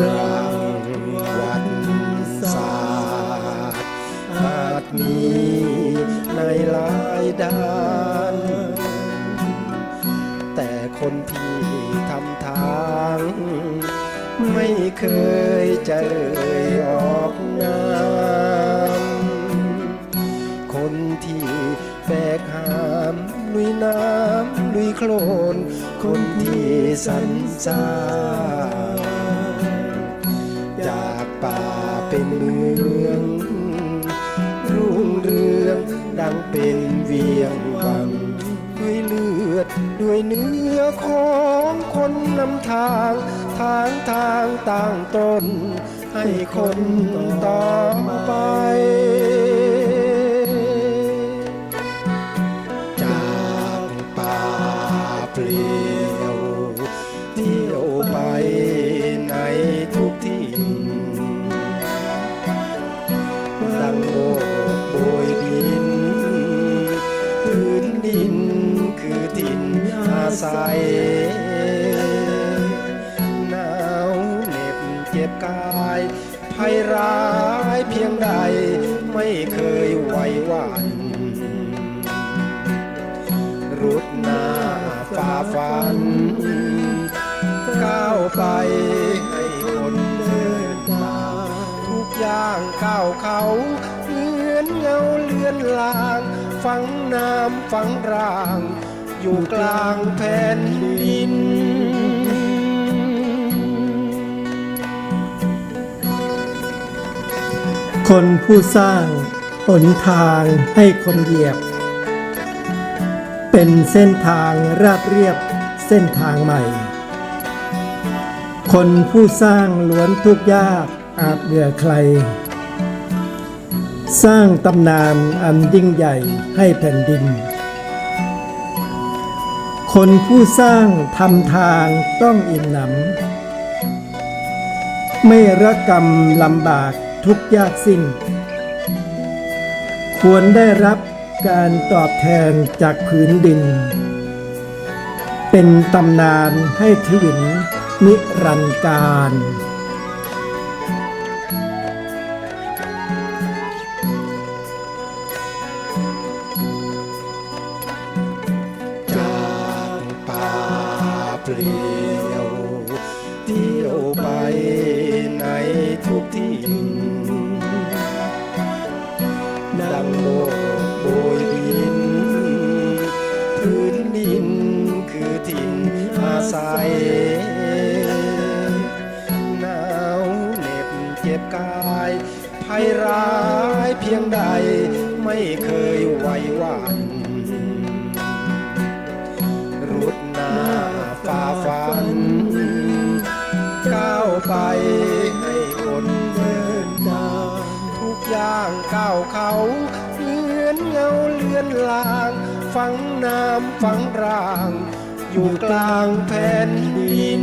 รังวัดศาสตร์อาจมีในหลายด้าน แต่คนที่ทำทาง ไม่เคยเจอออกงามคนที่แบกหามลุยน้ำลุยโคลน คนที่สัญจร เป็นเมือง รุ่งเรืองดังเป็นเวียงวัง ด้วยเลือดด้วยเนื้อของคนนำทาง ทางทางต่างตน ให้คนต่อไป อาศัยหนาวเหน็บเจ็บกายภัยร้ายเพียงใดไม่เคยไหวหวั่นรุดหน้าฝ่าฟัน ก้าวไปให้คนเดินตาทุกอย่างก้าวเขาเหมือนเงาเลือนลาง ฝังน้ำฝังร่าง อยู่กลางแผ่นดิน คนผู้สร้างหนทางให้คนเหยียบ เป็นเส้นทางราบเรียบเส้นทางใหม่ คนผู้สร้างล้วนทุกยากอาจเบื่อใคร สร้างตำนานอันยิ่งใหญ่ให้แผ่นดิน คนผู้สร้างทำทางต้องอิ่มหนำไม่ระกรรมลำบากทุกยากสิ้น ควรได้รับการตอบแทนจากผืนดิน เป็นตำนานให้ทวินนิรันดร์การ เปลี่ยวเที่ยวไปในทุกที่ดังโบกโบยบินพื้นดินคือถิ่นอาศัยหนาวเหน็บเจ็บกายภัยร้ายเพียงใดไม่เคยไหวหวั่น ฝัน ก้าวไปให้คนเดินทางทุกอย่างก้าวเขาเลือนเงาเลือนลาง ฝังน้ำฝังร่าง อยู่กลางแผ่นดิน